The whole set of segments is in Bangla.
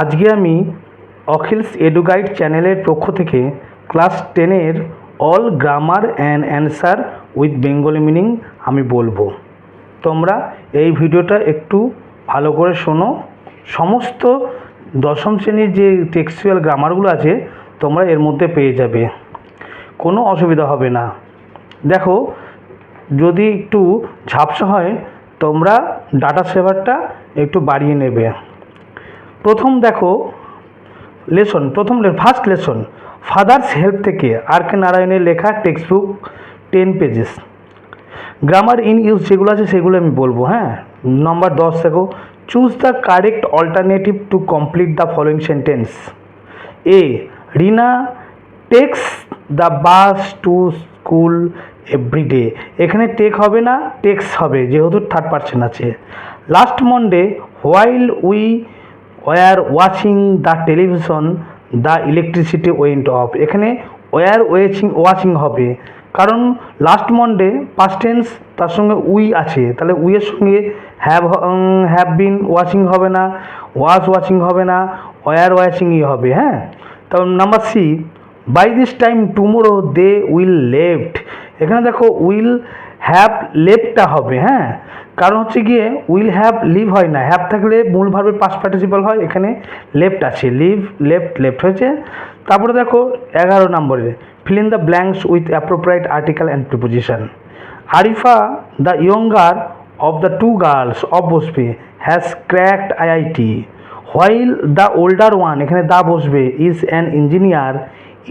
আজকে আমি অখিলস এডুগাইড চ্যানেলের পক্ষ থেকে ক্লাস টেনের all grammar and answer with Bengali meaning আমি বলব। তোমরা এই ভিডিওটা একটু ভালো করে শোনো। সমস্ত দশম শ্রেণির যে টেক্সচুয়াল গ্রামারগুলো আছে, তোমরা এর মধ্যে পেয়ে যাবে। কোনো অসুবিধা হবে না। দেখো, যদি একটু ঝাপসা হয়, তোমরা ডাটা সেভারটা একটু বাড়িয়ে নেবে। প্রথম দেখো লেসন, প্রথম ফার্স্ট লেসন ফাদার্স হেল্প থেকে আর কে নারায়ণের লেখা textbook ten pages grammar in use যেগুলো আছে সেগুলো আমি বলব হ্যাঁ? নম্বর দশ দেখো choose the correct alternative to complete the following sentence a Rina takes the bus to school everyday এখানে টেক হবে না টেক্স হবে, যেহেতু থার্ড পার্সন আছে। Last Monday while we were watching the television the electricity went off এখানে ওয়ার ওয়েচিং ওয়াচিং হবে। কারণ লাস্ট মন্ডে পাস্ট টেন্স তার সঙ্গে উই আছে। তাহলে উইয়ের সঙ্গে হ্যাভ হ্যাভ বিন ওয়াচিং হবে না ওয়াজ ওয়াচিং হবে না ওয়ার ওয়াচিংই হবে হ্যাঁ? তারপর number C by this time tomorrow they will left এখানে দেখো উইল হ্যাভ লেফটটা হবে হ্যাঁ? কারণ হচ্ছে গিয়ে উইল হ্যাভ লিভ হয় না। হ্যাভ থাকলে মূলভাবে পাস পার্টিসিপাল হয়, এখানে লেফট আছে। লিভ লেফট লেফট হয়েছে। তারপরে দেখো, এগারো নম্বরে fill in the blanks with appropriate article and preposition Arifa the younger of the two girls of বসবে has cracked IIT while the older one এখানে দা বসবে is an engineer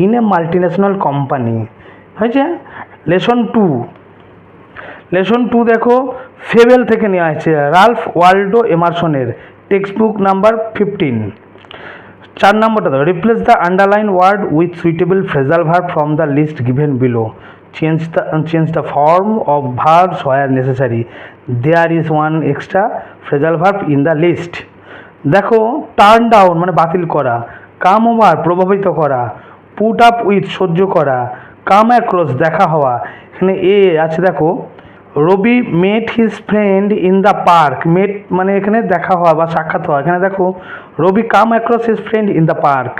in a multinational company হয়েছে? লেসন টু লেসন টু দেখো ফেবেল থেকে নেওয়া হয়েছে রালফ ওয়াল্ডো এমারসনের টেক্সট বুক নাম্বার ফিফটিন চার নম্বরটা দেখো replace the underline word with suitable phrasal verb from the list given below change the change the form of verbs where necessary there is one extra phrasal verb in the list দেখো টার্ন ডাউন মানে বাতিল করা কাম ওভার প্রভাবিত করা পুট আপ উইথ সহ্য করা কাম অ্যাক্রস দেখা হওয়া। এখানে এ আছে, দেখো Ravi met his friend in the park met মানে এখানে দেখা হওয়া বা সাক্ষাৎ হওয়া। এখানে দেখো, Ravi come across his friend in the park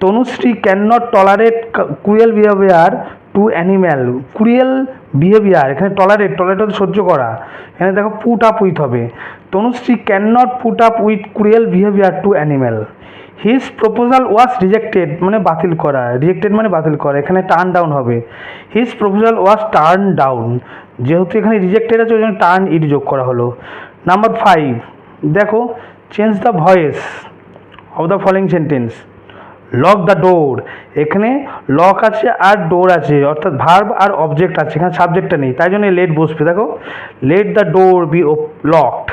Tanushree can not tolerate cruel behaviour to animal cruel behaviour এখানে টলারেট টলারেট সহ্য করা। এখানে দেখো পুট আপ উইথ হবে। Tanushree can not put up with cruel behaviour to animal his proposal was rejected মানে বাতিল করা। রিজেক্টেড মানে বাতিল করা, এখানে টার্ন ডাউন হবে। His proposal was turn down যেহেতু এখানে রিজেক্টেড আছে, ওই জন্য টার্ন ইট যোগ করা হলো। নাম্বার ফাইভ দেখো change the voice of the following sentence lock the door এখানে লক আছে আর ডোর আছে, অর্থাৎ ভার্ব আর অবজেক্ট আছে, এখানে সাবজেক্টটা নেই, তাই জন্য লেট বসবে, দেখো। Let the door be locked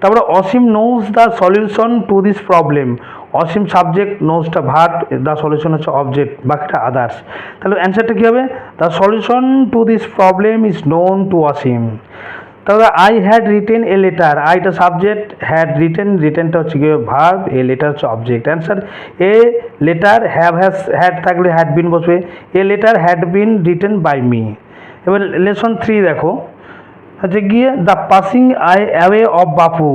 তারপরে Asim knows the solution to this problem Asim subject নোজটা verb the solution হচ্ছে অবজেক্ট বাকিটা আদার্স তাহলে অ্যান্সারটা কী হবে? The solution to this problem is known to Asim তাহলে I had written a letter আইটা সাবজেক্ট হ্যাড রিটেন রিটেনটা হচ্ছে গিয়ে ভার্ব এ লেটার হচ্ছে object answer a letter have has had থাকলে হ্যাড বিন বসবে। A letter had been written by me এবার লেসন থ্রি দেখো। হচ্ছে গিয়ে the passing I away of Bapu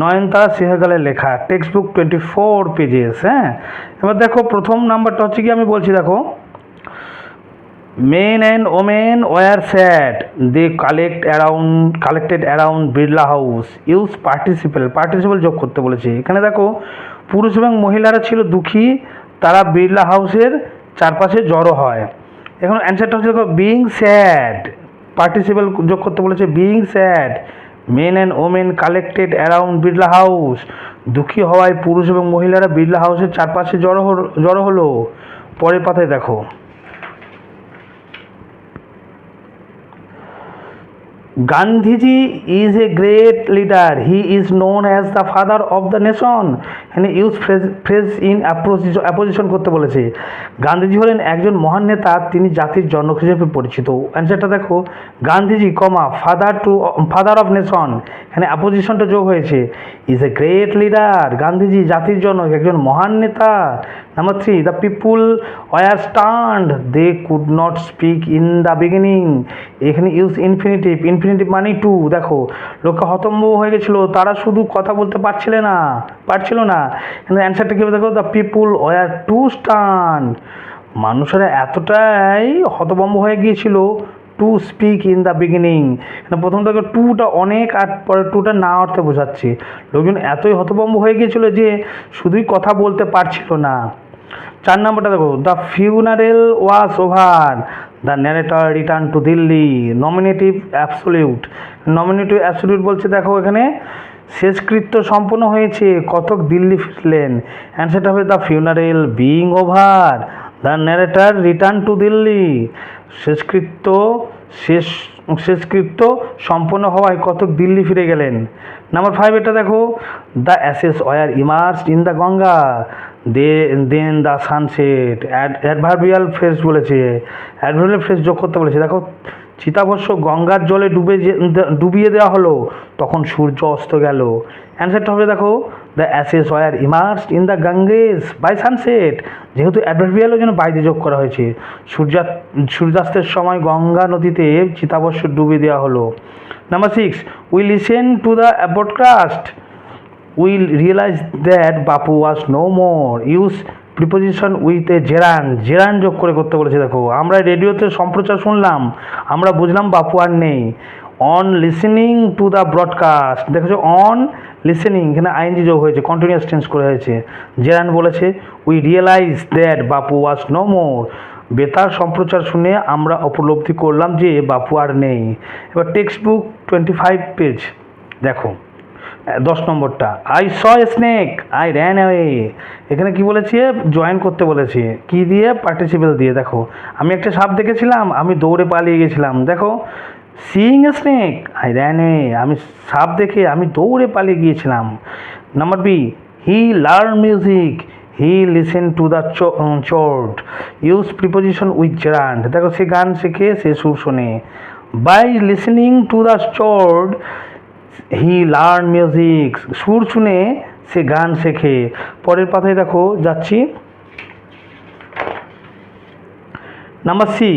Nayantara সিংহকালের লেখা text book twenty four pages হ্যাঁ? এবার দেখো, প্রথম নাম্বারটা হচ্ছে কি আমি বলছি, দেখো। Men and women were sad they collect around collected around Birla House use participle participle যোগ করতে বলেছে। এখানে দেখো, পুরুষ এবং মহিলারা ছিল দুঃখী, তারা বিড়লা হাউসের চারপাশে জড়ো হয়। এখন অ্যান্সারটা হচ্ছে, দেখো বিং স্যাড পার্টিসিপেল যোগ করতে বলেছে being sad men and women collected around Birla House দুঃখী হওয়ায় পুরুষ এবং মহিলারা বিড়লা হাউসের চারপাশে জড়ো জড়ো হলো। পরের পাতায় দেখো। Gandhiji is a great leader he is known as the father of the nation এখানে use phrase phrase in apposition করতে বলেছে। গান্ধীজি হলেন একজন মহান নেতা। তিনি জাতির জনক হিসেবে পরিচিত। অ্যান্সারটা দেখো Gandhiji comma father to father of nation এখানে অ্যাপোজিশনটা যোগ হয়েছে। Is a great leader Gandhiji জাতির জনক, একজন মহান নেতা। Number three the people were stunned they could not speak in the beginning এখানে ইউজ ইনফিনিটিভ ইনফিনিটিভ মানে টু দেখো। লোকে হতম্ব হয়ে গেছিল, তারা শুধু কথা বলতে পারছিলে না, পারছিল না। কিন্তু অ্যান্সারটা কী হবে দেখো? The people were too stunned মানুষেরা এতটাই হতভম্ব হয়ে গিয়েছিল to speak in the beginning প্রথম থেকে টুটা অনেক আর পরে টুটা না অর্থে বোঝাচ্ছে। লোকজন এতই হতভম্ব হয়ে গিয়েছিল যে, শুধুই কথা বলতে পারছিল না। চার নম্বরটা দেখো the funeral was over the narrator return to Delhi nominative absolute nominative absolute বলছে, দেখো এখানে শেষকৃত্য সম্পন্ন হয়েছে, কতক দিল্লি ফিরলেন? অ্যান্সারটা হবে the funeral being over the narrator return to Delhi শেষকৃত্য শেষ, শেষকৃত্য সম্পন্ন হওয়ায় কতক দিল্লি ফিরে গেলেন? নাম্বার ফাইভ এটা দেখো the ashes were immerse in the Ganga they, then the sunset. Adverbial phrase বলেছে। অ্যাডভার্বিয়াল ফ্রেস যোগ করতে বলেছে। দেখো চিতাভস্য গঙ্গার জলে ডুবে ডুবিয়ে দেওয়া হলো, তখন সূর্য অস্ত গেল। অ্যান্সারটা হবে, দেখো the ashes were immerse in the Ganges by sunset যেহেতু অ্যাডভার্বিয়ালের জন্য বাইরে যোগ করা হয়েছে, সূর্যা, সূর্যাস্তের সময় গঙ্গা নদীতে চিতাভস্য ডুবিয়ে দেওয়া হলো। Number six we listen to the broadcast will realise that Bapu was no more use preposition with a gerund gerund যোগ করে করতে বলেছে, দেখো। আমরা রেডিওতে সম্প্রচার শুনলাম, আমরা বুঝলাম বাপু আর নেই। On listening to the broadcast দেখেছ অন লিসেনিং এখানে আইনজি যোগ হয়েছে কন্টিনিউয়াস টেন্স করে হয়েছে। জেরান বলেছে we realise that Bapu was no মোর বেতার সম্প্রচার শুনে আমরা উপলব্ধি করলাম যে বাপু আর নেই। এবার text book twenty five page দেখো। দশ নম্বরটা। I saw snake I ran away এখানে কি বলেছে? জয়েন করতে বলেছে। কি দিয়ে? পার্টিসিপেল দিয়ে। দেখো, আমি একটা সাপ দেখেছিলাম, আমি দৌড়ে পালিয়ে গেছিলাম। দেখো seeing a snake I ran away আমি সাপ দেখে আমি দৌড়ে পালিয়ে গিয়েছিলাম। Number B he learn music he listen to the chord use preposition with gerund দেখো, সে গান শেখে, সে সুর শোনে। By listening to the chord he learn music. সুর শুনে সে গান শেখে। পরের পাতায় দেখো, যাচ্ছি। Number C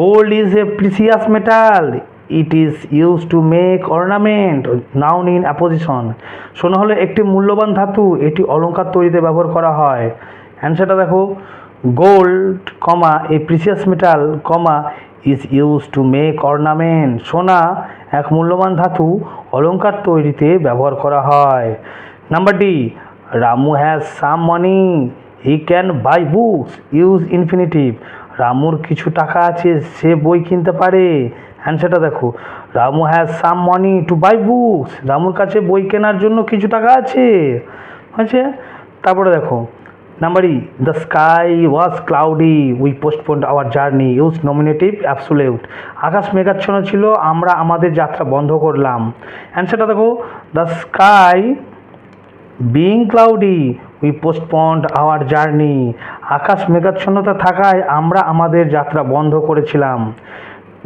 gold is a precious metal it is use to make ornament noun in apposition শোনা হলো একটি মূল্যবান ধাতু, এটি অলংকার তৈরিতে ব্যবহার করা হয়। অ্যান্সারটা দেখো gold comma a precious metal comma is use to make ornament সোনা এক মূল্যবান ধাতু অলংকার তৈরিতে ব্যবহার করা হয়। Number D Ramu has some money he can buy books use infinitive রামুর কিছু টাকা আছে, সে বই কিনতে পারে। অ্যান্সারটা দেখো Ramu has some money to buy books রামুর কাছে বই কেনার জন্য কিছু টাকা আছে। হয়েছে তারপরে দেখো number E the sky was cloudy we postponed our journey use nominative absolute আকাশ মেঘাচ্ছন্ন ছিল, আমরা আমাদের যাত্রা বন্ধ করলাম। অ্যান্সারটা দেখো the sky being cloudy we postponed our journey আকাশ মেঘাচ্ছন্নতা থাকায় আমরা আমাদের যাত্রা বন্ধ করেছিলাম।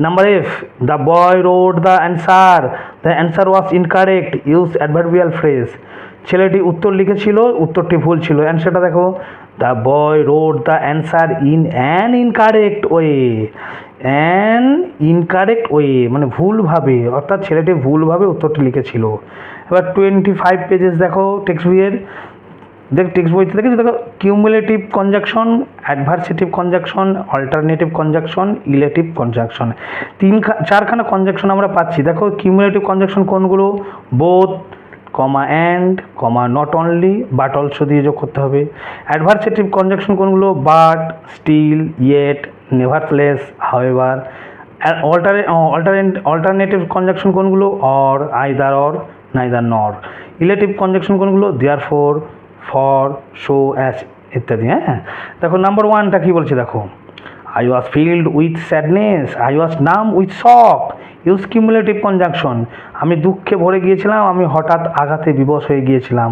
Number F the boy wrote the answer the answer was incorrect use adverbial phrase ছেলেটি উত্তর লিখেছিল, উত্তরটি ভুল ছিল। অ্যান্সারটা দেখো the boy wrote the answer in an incorrect way an incorrect way মানে ভুলভাবে, অর্থাৎ ছেলেটি ভুলভাবে উত্তরটি লিখেছিল। এবার টোয়েন্টি ফাইভ পেজেস দেখো টেক্সট বইয়ের। দেখ টেক্সট বইতে দেখেছি? দেখো cumulative conjunction adversative conjunction alternative conjunction illative conjunction তিন চারখানা কনজাকশন আমরা পাচ্ছি। দেখো কিউমুলেটিভ কনজাকশন কোনগুলো? Both comma and comma not only but also দিয়ে যোগ করতে হবে। অ্যাডভার্সেটিভ কনজাকশন কোনগুলো? But still yet nevertheless however alter alternate alternative conjunction কোনগুলো? Or either or neither nor illative conjunction কোনগুলো? Therefore for so as ইত্যাদি হ্যাঁ? দেখো নাম্বার ওয়ানটা কী বলছে? দেখো I was filled with sadness I was numb with shock use cumulative conjunction আমি দুঃখে ভরে গিয়েছিলাম, আমি হঠাৎ আঘাতে বিবশ হয়ে গিয়েছিলাম।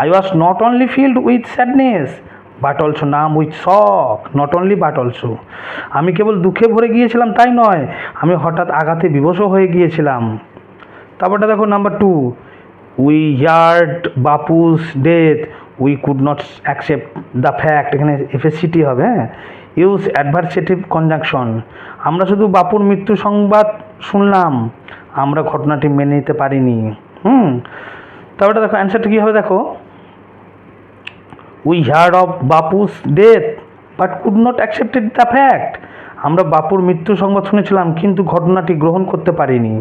I was not only filled with sadness but also numb with shock not only but also আমি কেবল দুঃখে ভরে গিয়েছিলাম, তাই নয়, আমি হঠাৎ আঘাতে বিবশও হয়ে গিয়েছিলাম। তারপরটা দেখো number two we heard Bapu's death we could not accept the fact এখানে এফএসসিটি হবে হ্যাঁ? ইউজ অ্যাডভার্সেটিভ কনজাংশন আমরা শুধু বাপুর মৃত্যু সংবাদ শুনলাম, আমরা ঘটনাটি মেনে নিতে পারিনি। হুম? তারপরে দেখো অ্যান্সারটা কী হবে দেখো? We heard of Bapu's death but could not accepted the fact আমরা বাপুর মৃত্যু সংবাদ শুনেছিলাম, কিন্তু ঘটনাটি গ্রহণ করতে পারিনি।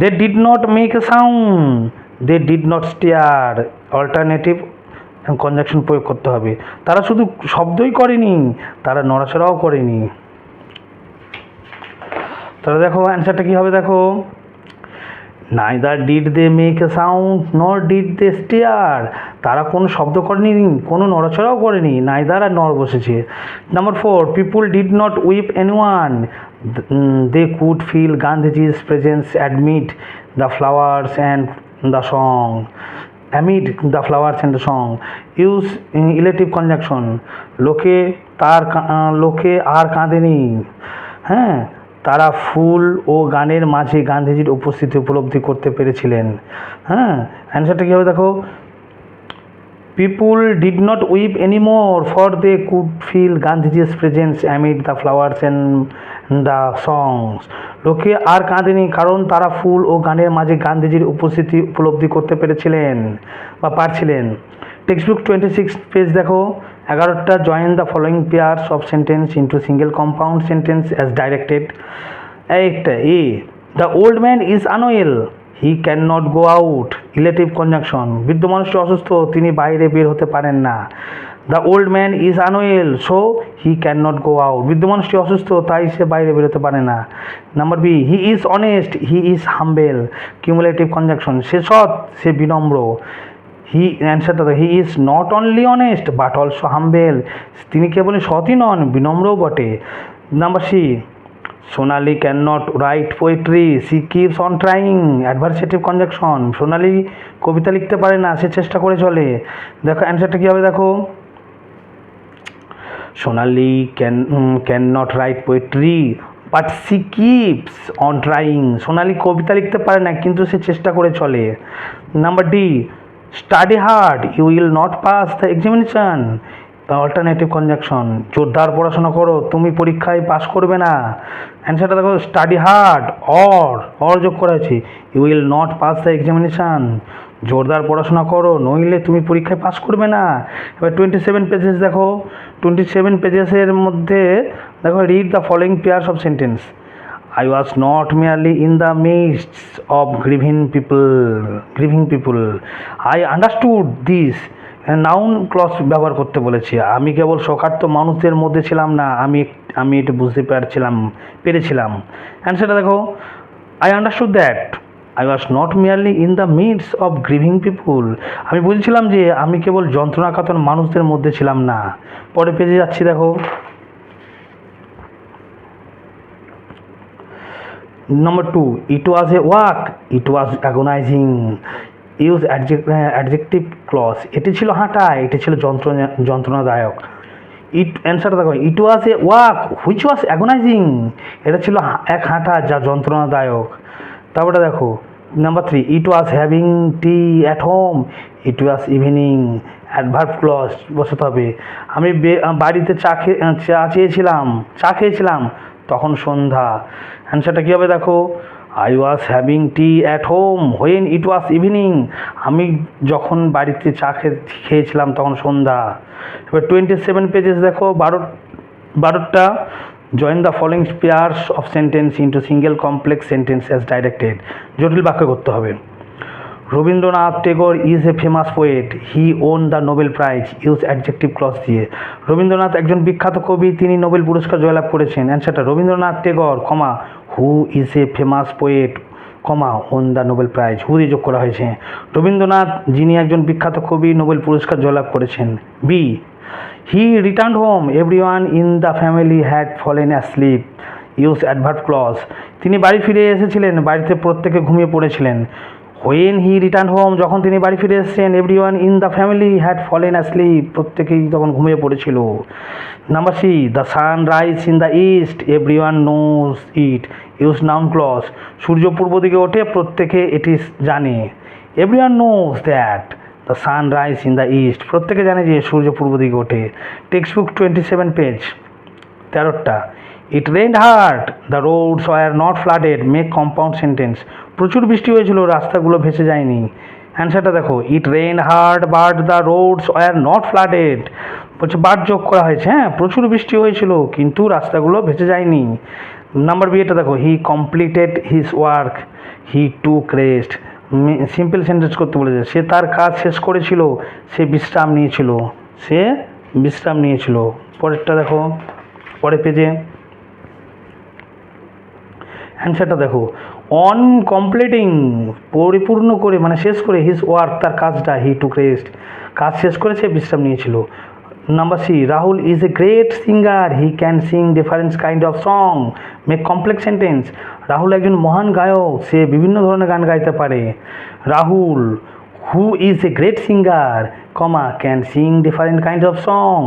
They did not make a sound they did not stare alternative conjunction প্রয়োগ করতে হবে। তারা শুধু শব্দই করেনি, তারা নড়াচড়াও করেনি। তাহলে দেখো অ্যান্সারটা কী হবে দেখো? Neither did they make a sound nor did they stare তারা কোনো শব্দ করেনি, কোনো নড়াচড়াও করেনি নাইদার আর নর বসেছে। Number four people did not weep any one they could feel Gandhiji's presence amid the flowers and the song amid the flowers and the song use illative conjunction লোকে তার লোকে আর কাঁদেনি। হ্যাঁ? তারা ফুল ও গানের মাঝে গান্ধীজির উপস্থিতি উপলব্ধি করতে পেরেছিলেন। হ্যাঁ? অ্যান্সারটা কী হবে দেখো? People did not weep anymore for they could feel Gandhiji's presence amid the flowers and the songs লোকে আর কাঁদেনি, কারণ তারা ফুল ও গানের মাঝে গান্ধীজির উপস্থিতি উপলব্ধি করতে পেরেছিলেন বা পারছিলেন। Text book twenty six page দেখো। এগারোটা join the following pairs of sentence into single compound sentence as directed একটা a the old man is unwell he can not go out relative conjunction বৃদ্ধ মানুষটি অসুস্থ, তিনি বাইরে বের হতে পারেন না। The old man is unwell so he can not go out বৃদ্ধ মানুষটি অসুস্থ, তাই সে বাইরে বেরোতে পারে না। Number B he is honest he is humble cumulative conjunction সে সৎ, সে বিনম্র। হি অ্যান্সারটা he is not only honest but also humble তিনি কেবল সৎই নন বিনম্রও বটে। Number C Sonali can not write poetry she keeps on trying adversative conjunction Sonali কবিতা লিখতে পারে না, সে চেষ্টা করে চলে। দেখো অ্যান্সারটা কী হবে দেখো? Sonali can can not write poetry but she keeps on trying Sonali কবিতা লিখতে পারে না, কিন্তু সে চেষ্টা করে চলে। Number D study hard you will not pass the examination alternative conjunction জোরদার পড়াশোনা করো, তুমি পরীক্ষায় পাস করবে না। অ্যান্সারটা দেখো স্টাডি হার্ড অর অর যোগ করা you will not pass the examination জোরদার পড়াশোনা করো, নইলে তুমি পরীক্ষায় পাস করবে না। এবার টোয়েন্টি সেভেন পেজেস দেখো টোয়েন্টি সেভেন পেজেসের মধ্যে, দেখো read the following pairs of sentence I was not merely in the midst of grieving people, grieving people. I understood this. Noun clause ব্যবহার করতে বলেছে। আমি কেবল শোকার্ত মানুষদের মধ্যে ছিলাম না আমি আমি এটা বুঝতে পারছিলাম পেরেছিলাম। অ্যান্সারটা দেখো। I understood that I was not merely in the midst of grieving people আমি বুঝেছিলাম যে আমি কেবল যন্ত্রণাকাতর মানুষদের মধ্যে ছিলাম না। পরে পেজে যাচ্ছি দেখো। Number two, it was a walk, it was agonizing. Use uh, adjective এটি ছিল হাঁটা এটি ছিল যন্ত্রণা যন্ত্রণাদায়ক। ইট অ্যান্সার দেখো it was a walk which was agonizing এটা ছিল এক হাঁটা যা যন্ত্রণাদায়ক। তারপরে দেখো number three it was having tea at home it was evening adverb clause বসাতে হবে। আমি বাড়িতে চা খেয়ে চা চেয়েছিলাম চা খেয়েছিলাম তখন সন্ধ্যা। অ্যান্সারটা কী হবে দেখো? I was having tea at home when it was evening আমি যখন বাড়িতে চা খেয়েছিলাম তখন সন্ধ্যা। এবার টোয়েন্টি সেভেন পেজেস দেখো, বারো, বারোটা। Join the following pairs of sentence into single complex sentence as directed জটিল বাক্য করতে হবে। Rabindranath Tagore is a famous poet he won the Nobel prize use adjective clause দিয়ে। রবীন্দ্রনাথ একজন বিখ্যাত কবি। তিনি নোবেল পুরস্কার জয়লাভ করেছেন। অ্যান্সারটা Rabindranath Tagore, comma who is a famous poet comma won the Nobel prize who দিয়ে যোগ করা হয়েছে? রবীন্দ্রনাথ, যিনি একজন বিখ্যাত কবি, নোবেল পুরস্কার জয়লাভ করেছেন। B he returned home every one in the family had fallen asleep use adverb clause তিনি বাড়ি ফিরে এসেছিলেন, বাড়িতে প্রত্যেকে ঘুমিয়ে পড়েছিলেন। হোয়েন হি রিটার্ন হোম যখন তিনি বাড়ি ফিরে এসেছেন every one in the family had fallen asleep প্রত্যেকেই তখন ঘুমিয়ে পড়েছিল। Number C the sun rise in the east every one knows it use noun clause সূর্য পূর্ব দিকে ওঠে, প্রত্যেকে এটি জানে। Every one knows that the sun rise in the east প্রত্যেকে জানে যে সূর্য পূর্ব দিকে ওঠে। Text book twenty seven page তেরোটা। It rained hard the roads were not flooded make compound sentence প্রচুর বৃষ্টি হয়েছিল, রাস্তাগুলো ভেসে যায়নি। অ্যান্সারটা দেখো। It rain hard but the roads were not flooded বলছে বাট যোগ করা হয়েছে। হ্যাঁ প্রচুর বৃষ্টি হয়েছিল, কিন্তু রাস্তাগুলো ভেসে যায়নি। নাম্বার বি, এটা দেখো he completed his work he took rest simple sentence করতে বলেছে, সে তার কাজ শেষ করেছিল, সে বিশ্রাম নিয়েছিল, সে বিশ্রাম নিয়েছিল। পরেরটা দেখো, পরের পেজে অ্যান্সারটা দেখো অন কমপ্লিটিং পরিপূর্ণ করে মানে শেষ করে হিজ ওয়ার্ক তার কাজটা হি টু রেস্ট কাজ শেষ করে সে বিশ্রাম নিয়েছিল। Number C Rahul is a great singer he can sing different kind of song make complex sentence Rahul একজন মহান গায়ক। সে বিভিন্ন ধরনের গান গাইতে পারে। Rahul who is a great singer comma can sing different kind of song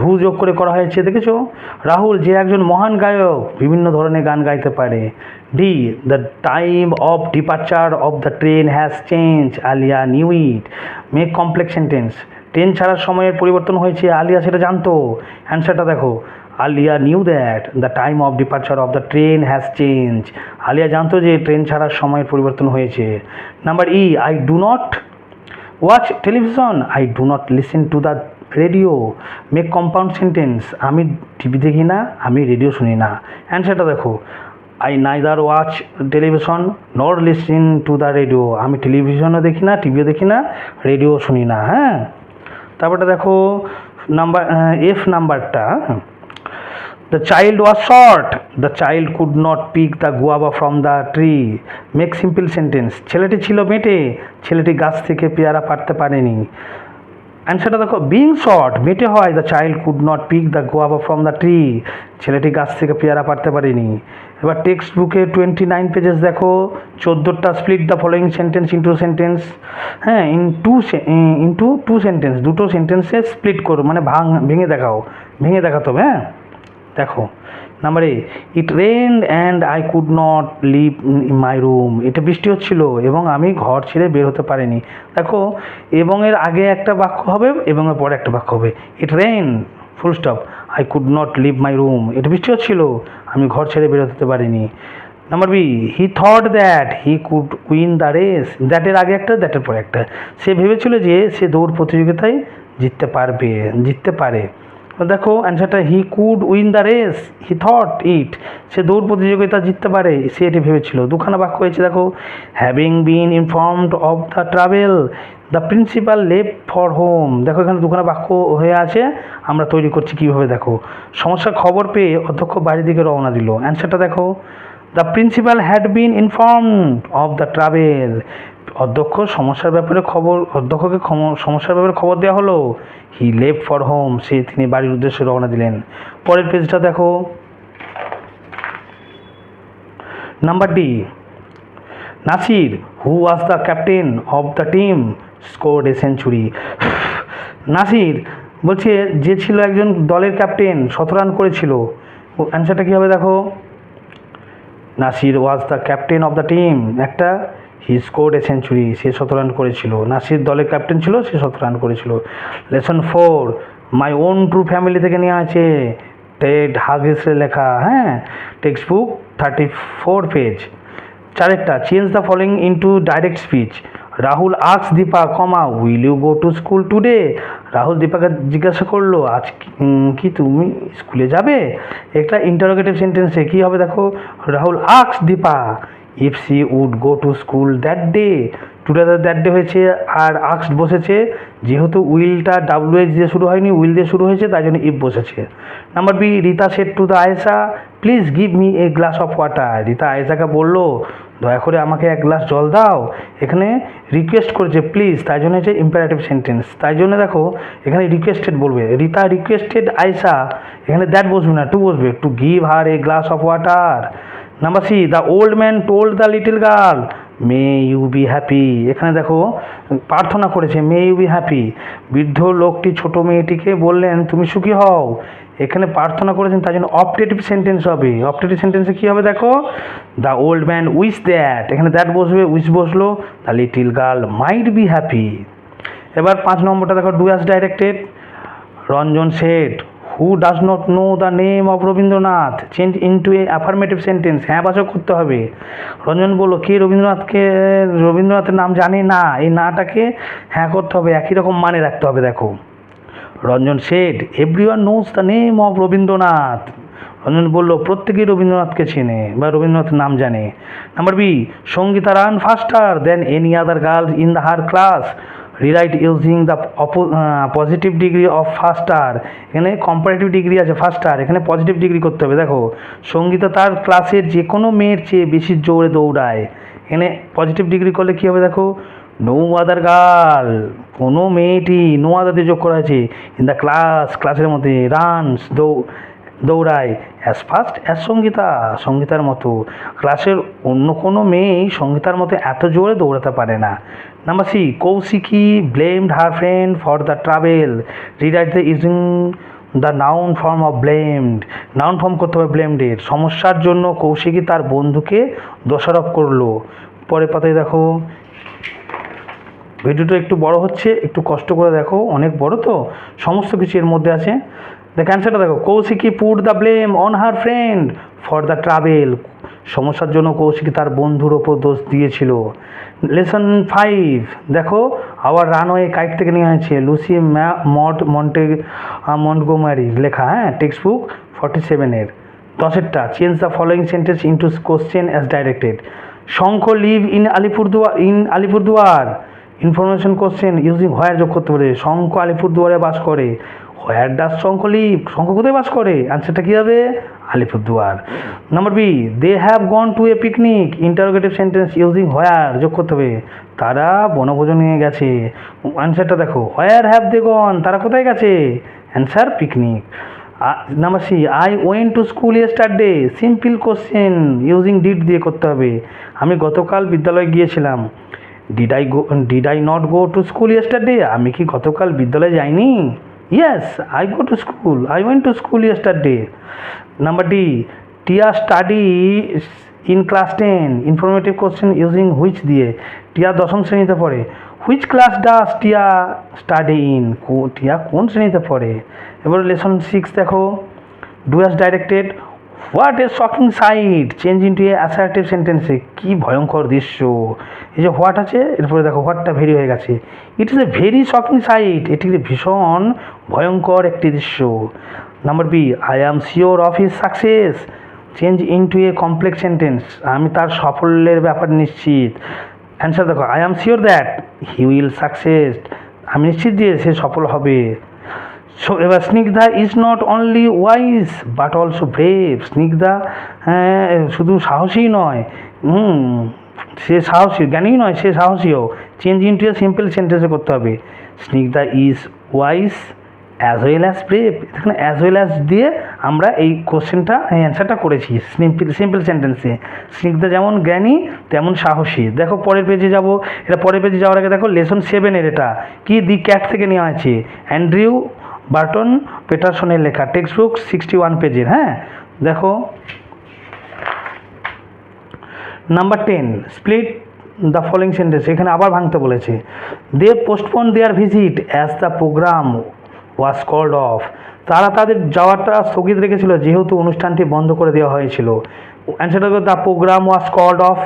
who যোগ করে করা হয়েছে দেখেছ? রাহুল যে একজন মহান গায়ক, বিভিন্ন ধরনের গান গাইতে পারে। D the time of departure of the train has change Aliya knew it make complex sentence train ছাড়ার সময়ের পরিবর্তন হয়েছে, আলিয়া সেটা জানতো। অ্যান্সারটা দেখো। Aliya knew that the time of departure of the train has change Aliya জানতো যে ট্রেন ছাড়ার সময়ের পরিবর্তন হয়েছে। Number E I do not watch television I do not listen to the radio make compound sentence আমি টিভি দেখি না, আমি রেডিও শুনি না। অ্যান্সারটা দেখো। I neither watch television not listen to the radio আমি টেলিভিশনও দেখি না টিভিও দেখি না রেডিও শুনি না হ্যাঁ? তারপরটা দেখো নাম্বার এফ নাম্বারটা the child was short the child could not pick the guava from the tree make simple sentence ছেলেটি ছিল মেটে, ছেলেটি গাছ থেকে পেয়ারা পারতে পারেনি। অ্যান্সারটা দেখো বিং শর্ট মেটে হয় the child could not pick the guava from the tree ছেলেটি গাছ থেকে পেয়ারা পারতে পারেনি। এবার টেক্সট বুকে টোয়েন্টি নাইন পেজেস দেখো, চোদ্দোটা split the following sentence into sentence হ্যাঁ in two into two two sentence দুটো সেন্টেন্সে স্প্লিট করো মানে ভাঙ, ভেঙে দেখাও, ভেঙে দেখাতে হবে হ্যাঁ? দেখো number A it rained and I could not leave my room এটা বৃষ্টি হচ্ছিল এবং আমি ঘর ছেড়ে বের হতে পারিনি। দেখো, এবং এর আগে একটা বাক্য হবে এবং এর পরে একটা বাক্য হবে। It rain full stop I could not leave my room এটা বৃষ্টি হচ্ছিল, আমি ঘর ছেড়ে বের হতে পারিনি। Number B he thought that he could win the race দ্যাটের আগে একটা দ্যাটের পরে একটা। সে ভেবেছিল যে সে দৌড় প্রতিযোগিতায় জিততে পারবে, জিততে পারে। দেখো অ্যান্সারটা he could win the race he thought it সে দৌড় প্রতিযোগিতা জিততে পারে, সে এটি ভেবেছিল। দুখানা বাক্য হয়েছে, দেখো having been informed of the trouble the principal Lev for home দেখো, এখানে দুখানা বাক্য হয়ে আছে, আমরা তৈরি করছি কীভাবে, দেখো। সমস্যার খবর পেয়ে অধ্যক্ষ বাড়ির দিকে রওনা দিল। অ্যান্সারটা দেখো the principal had been informed of the trouble অধ্যক্ষ সমস্যার ব্যাপারে খবর, অধ্যক্ষকে সমস্যার ব্যাপারে খবর দেওয়া হলো? হি লেভ ফর হোম সে তিনি বাড়ির উদ্দেশ্যে রওনা দিলেন। পরের পেজটা দেখো। Number D Nasir who was the captain of the team scored a century Nasir বলছে, যে ছিল একজন দলের ক্যাপ্টেন শত রান করেছিল অ্যান্সারটা কী হবে দেখো? Nasir was the captain of the team একটা হি স্কোর্ড এ সেঞ্চুরি সে শত রান করেছিল। নাসির দলের ক্যাপ্টেন ছিল, সে শত রান করেছিল। Lesson four my own true family থেকে নেওয়া আছে টেড হাগিসের লেখা হ্যাঁ? Text book thirty four page চারেরটা change the following into direct speech Rahul asks Dipa comma will you go to school today Rahul দীপাকে জিজ্ঞাসা করল, আজ কি তুমি স্কুলে যাবে? একটা ইন্টারোগেটিভ সেন্টেন্সে কী হবে দেখো? Rahul asks Dipa if she would go to school that day today that day হয়েছে আর আক্স বসেছে, যেহেতু উইলটা ডাব্লিউ এইচ দিয়ে শুরু হয়নি, উইল দিয়ে শুরু হয়েছে, তাই জন্য ইফ বসেছে। Number B Rita said to the Ayesha please give me a glass of water Rita আয়েসাকে বলল, দয়া করে আমাকে এক গ্লাস জল দাও। এখানে রিকোয়েস্ট করেছে প্লিজ তাই জন্য হচ্ছে ইম্পারেটিভ সেন্টেন্স তাই জন্য দেখো, এখানে রিকোয়েস্টেড বলবে। রীতা রিকোয়েস্টেড আয়েসা এখানে দ্যাট বসবে না টু বসবে to give her a glass of water number C the old man told the little girl may you be happy এখানে দেখো, প্রার্থনা করেছে মে ইউ বি হ্যাপি বৃদ্ধ লোকটি ছোট মেয়েটিকে বললেন, তুমি সুখী হও। এখানে প্রার্থনা করেছেন, তার জন্য অপটেটিভ সেন্টেন্স হবে। অপটেটিভ সেন্টেন্সে কী হবে দেখো? The old man wished that এখানে দ্যাট বসবে উইস বসল the little girl might be happy এবার পাঁচ নম্বরটা দেখো do directed Ranjan Seth who does not know the name of Rabindranath change into a affirmative sentence হ্যাঁ বাচক করতে হবে। রঞ্জন বলল, কে রবীন্দ্রনাথকে, রবীন্দ্রনাথের নাম জানে? না, এই নাটাকে হ্যাঁ করতে হবে। একই রকম মানে রাখতে হবে, দেখো। Ranjan Seth every one knows the name of Rabindranath. Ranjan বলল, প্রত্যেকেই রবীন্দ্রনাথকে চেনে বা রবীন্দ্রনাথের নাম জানে। Number B Sangita ran faster than any other girls in the her class rewrite using the positive degree of faster এখানে কম্পারেটিভ ডিগ্রি আছে ফাস্টার এখানে পজিটিভ ডিগ্রি করতে হবে, দেখো। সঙ্গীতা তার ক্লাসের যে কোনো মেয়ের চেয়ে বেশি জোরে দৌড়ায়। এখানে পজিটিভ ডিগ্রি করলে কী হবে, দেখো? নো আদার গার্ল কোনো মেয়েটি নো আদার দিয়ে যোগ করা হয়েছে। ইন দ্য ক্লাস ক্লাসের মধ্যে রানস দৌ দৌড়ায়। As fast as Sangita. সঙ্গীতার মতো। ক্লাসের অন্য কোনো মেয়েই সঙ্গীতার মতো এত জোরে দৌড়াতে পারে না। Number C Kaushiki blamed her friend for the travel rewrite the using the noun form of blamed noun form করতে হবে ব্লেমডের সমস্যার জন্য কৌশিকী তার বন্ধুকে দোষারোপ করল। পরে পাতায় দেখো। ভিডিওটা একটু বড় হচ্ছে। একটু কষ্ট করে দেখো। অনেক বড় তো। সমস্ত কিছু এর মধ্যে আছে। দেখ অ্যান্সারটা দেখো, Kaushiki put the blame on her friend for the travel সমস্যার জন্য কৌশিকী তার বন্ধুর ওপর দোষ দিয়েছিল। লেসন ফাইভ দেখো, আবার রানওয়ে কাইট থেকে নেওয়া হয়েছে লুসি মট মন্টে মন্টগোমারি লেখা হ্যাঁ টেক্সট বুক ফর্টি সেভেনের দশেরটা change the following sentence into question as directed Shankha live in Alipurduar in Alipurduar. Information question using where যোগ করতে পারে। শঙ্খ আলিপুরদুয়ারে বাস করে। Where does Shankha live Shankha কোথায় বাস করে? আনসারটা কী হবে? Alipurduar. Number B they have gone to a picnic interrogative sentence using where যোগ করতে হবে। তারা বনভোজন নিয়ে গেছে। আনসারটা দেখো। হোয়ার হ্যাভ দে গন তারা কোথায় গেছে? Answer picnic number C I went to school yesterday simple question using did দিয়ে করতে হবে। আমি গতকাল বিদ্যালয়ে গিয়েছিলাম। Did I go did I not go to school yesterday আমি কি গতকাল বিদ্যালয়ে যাইনি? Yes I go to school I went to school yesterday number D Tia study in class ten informative question using which দিয়ে? টিয়া দশম শ্রেণীতে পড়ে। Which class does Tia study in Tia কোন শ্রেণীতে পড়ে? এবার লেসন সিক্স দেখো। Do as directed what a shocking sight change into a assertive সেন্টেন্সে কী ভয়ঙ্কর দৃশ্য। এই যে হোয়াট আছে, এরপরে দেখো হোয়াটটা ভেরি হয়ে গেছে। It is a very shocking sight এটি ভীষণ ভয়ঙ্কর একটি দৃশ্য। Number B I am sure of his success change into a complex sentence আমি তার সাফল্যের ব্যাপার নিশ্চিত। অ্যান্সার দেখো I am sure that he will success আমি নিশ্চিত যে সে সফল হবে। সো এবার Snigdha is not only wise but also brave Snigdha হ্যাঁ, শুধু সাহসী নয়। হুম সে সাহসী জ্ঞানী নয় সে সাহসীও। চেঞ্জ ইন্টু এ সিম্পল সেন্টেন্সে করতে হবে। Snigdha is wise as well as brave এখানে অ্যাজ ওয়েল অ্যাজ দিয়ে আমরা এই কোশ্চেনটা এই অ্যান্সারটা করেছি। সিম্পল সিম্পল সেন্টেন্সে স্নিগ্ধা যেমন জ্ঞানী, তেমন সাহসী। দেখো পরের পেজে যাব। এটা পরের পেজে যাওয়ার আগে দেখো লেসন সেভেনের এটা। কি দি ক্যাট থেকে নেওয়া হয়েছে? অ্যান্ড্রিউ বার্টন পেটারসনের লেখা। টেক্সট বুক সিক্সটি ওয়ান পেজের হ্যাঁ? দেখো। Number ten split the following sentence এখানে আবার ভাঙতে বলেছে। They postpone their visit as the programme was called off তারা তাদের যাওয়াটা স্থগিত রেখেছিল, যেহেতু অনুষ্ঠানটি বন্ধ করে দেওয়া হয়েছিল। অ্যান্সারটা the programme was called off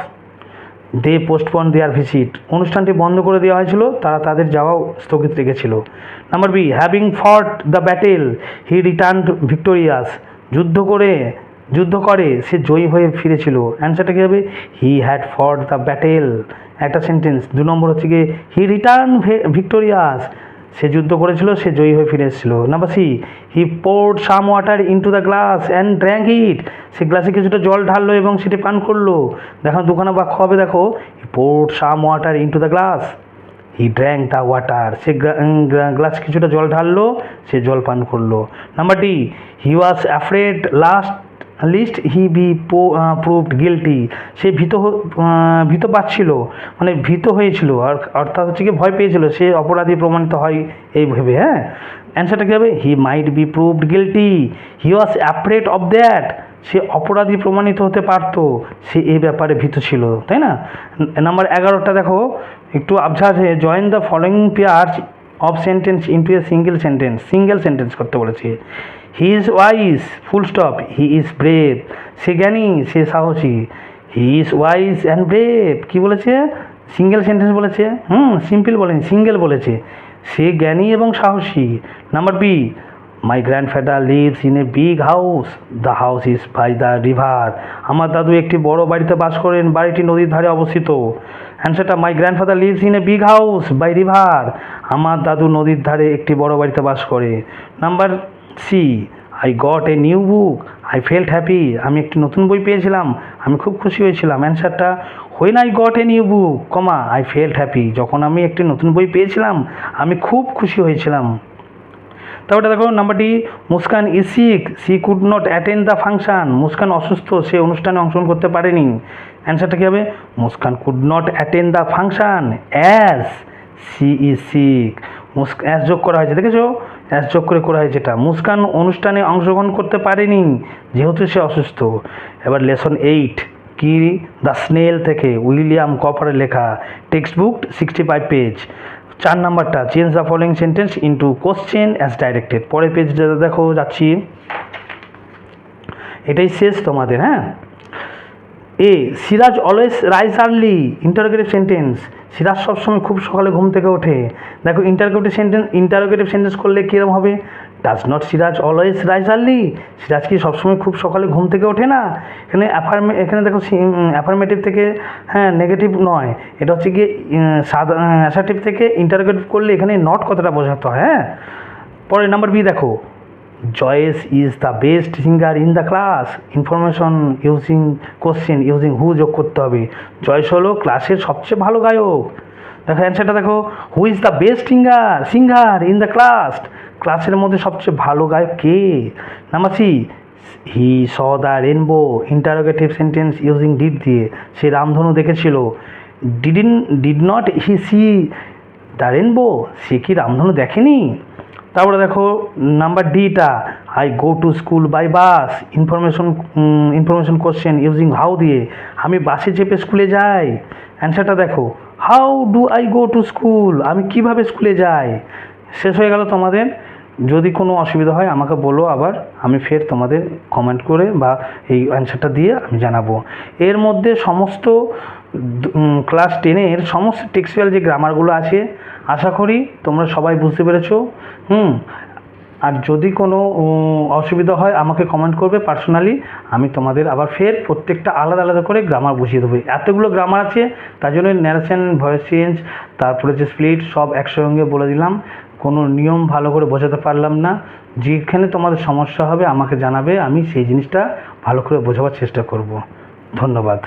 they postpone their visit অনুষ্ঠানটি বন্ধ করে দেওয়া হয়েছিল, তারা তাদের যাওয়াও স্থগিত রেখেছিল। Number B having fought the battle he return victorious যুদ্ধ করে যুদ্ধ করে, সে জয়ী হয়ে ফিরেছিল। অ্যান্সারটা কী হবে? He had fought the battle একটা সেন্টেন্স দু নম্বর হচ্ছে গিয়ে হি রিটার্ন ভিক্টোরিয়াস সে যুদ্ধ করেছিল, সে জয়ী হয়ে ফিরে এসেছিল। Number C he poured some water into the glass and drank it সে গ্লাসে কিছুটা জল ঢাললো এবং সেটি পান করল। দেখো, দুখানা বাক্য হবে, দেখো। He poured some water into the glass he drank the water say glass কিছুটা জল ঢাললো, সে জল পান করল। Number D he was afraid last list he be proved guilty. সে ভীত ভীত পাচ্ছিল মানে ভীত হয়েছিল, আর অর্থাৎ হচ্ছে কি ভয় পেয়েছিল, সে অপরাধী প্রমাণিত হয় এই ভেবে হ্যাঁ? অ্যান্সারটা কী হবে? He might be proved guilty he was afraid of that সে অপরাধী প্রমাণিত হতে পারতো। সে এই ব্যাপারে ভীত ছিল, তাই না? নাম্বার এগারোটা দেখো, একটু আবঝা আছে join the following pairs of sentence into a single sentence single sentence করতে বলেছে। He is wise full stop he is brave সে জ্ঞানী, সে সাহসী। He is wise and brave কী বলেছে? সিঙ্গেল সেন্টেন্স বলেছে। হুম সিম্পল বলেনি সিঙ্গেল বলেছে। সে জ্ঞানী এবং সাহসী। Number B my grand grandfather lives in a big house the house is by the river আমার দাদু একটি বড় বাড়িতে বাস করেন। বাড়িটি নদীর ধারে অবস্থিত। অ্যান্সারটা my grandfather lives in a big house by river আমার দাদু নদীর ধারে একটি বড় বাড়িতে বাস করে। Number C I got a new book I felt happy আমি একটি নতুন বই পেয়েছিলাম। আমি খুব খুশি হয়েছিলাম। অ্যান্সারটা when I got a new book comma I felt happy যখন আমি একটি নতুন বই পেয়েছিলাম, আমি খুব খুশি হয়েছিলাম। তারপরে দেখো নাম্বারটি Muskan is sick she could not attend the function Muskan অসুস্থ, সে অনুষ্ঠানে অংশগ্রহণ করতে পারেনি। অ্যান্সারটা কী হবে? Muskan could not attend the function as she is sick মুস্ক as যোগ করা হয়েছে, দেখেছ? অ্যাস যোগ করে করা হয়েছে এটা মুস্কান অনুষ্ঠানে অংশগ্রহণ করতে পারেনি, যেহেতু সে অসুস্থ। এবার লেসন এইট, কি দ্য স্নেল থেকে উইলিয়াম কপারের লেখা text book sixty five page চার নাম্বারটা, change the following sentence into question as directed পরের পেজটা দেখো, যাচ্ছি। এটাই শেষ তোমাদের হ্যাঁ? A, Siraj always rise early interrogative sentence Siraj সবসময় খুব সকালে ঘুম থেকে ওঠে। দেখো ইন্টারোগেটিভ সেন্টেন্স ইন্টারোগেটিভ সেন্টেন্স করলে কীরকম হবে? Does not Siraj always rise early Siraj কি সবসময় খুব সকালে ঘুম থেকে ওঠে না? এখানে অ্যাফার্মে এখানে দেখো অ্যাফার্মেটিভ থেকে হ্যাঁ নেগেটিভ নয়। এটা হচ্ছে গিয়ে সাদা অ্যাসার্টিভ থেকে ইন্টারোগেটিভ করলে এখানে নট কথাটা বোঝাতে হয় হ্যাঁ? পরে নাম্বার বি দেখো। Joyce is the best singer in the class information using question using who যোগ করতে হবে। জয়েস হলো ক্লাসের সবচেয়ে ভালো গায়ক। দেখো অ্যান্সারটা দেখো। Who is the best singer singer in the class ক্লাসের মধ্যে সবচেয়ে ভালো গায়ক কে? Number C he saw the rainbow interrogative sentence using did দিয়ে সে রামধনু দেখেছিল। Didn't did not he see the rainbow সে কি রামধনু দেখেনি? তারপরে দেখো number ডিটা I go to school by bus information information question using how দিয়ে, আমি বাসে চেপে স্কুলে যাই। অ্যান্সারটা দেখো how do I go to school আমি কীভাবে স্কুলে যাই? শেষ হয়ে গেল তোমাদের। যদি কোনো অসুবিধা হয়, আমাকে বলো আবার, আমি ফের তোমাদের কমেন্ট করে বা এই অ্যান্সারটা দিয়ে আমি জানাব। এর মধ্যে সমস্ত ক্লাস টেনের সমস্ত টেক্সচুয়াল যে গ্রামারগুলো আছে আশা করি তোমরা সবাই বুঝতে পেরেছ। হুম, আর যদি কোনো অসুবিধা হয়, আমাকে কমেন্ট করবে পার্সোনালি আমি তোমাদের আবার ফের প্রত্যেকটা আলাদা আলাদা করে গ্রামার বুঝিয়ে দেবো। এতগুলো গ্রামার আছে, তার জন্য ন্যারেশন ভয়েস চেঞ্জ তারপরে যে স্প্লিট সব একসঙ্গে বলে দিলাম। কোনো নিয়ম ভালো করে বোঝাতে পারলাম না। যেখানে তোমাদের সমস্যা হবে, আমাকে জানাবে, আমি সেই জিনিসটা ভালো করে বোঝাবার চেষ্টা করব। ধন্যবাদ।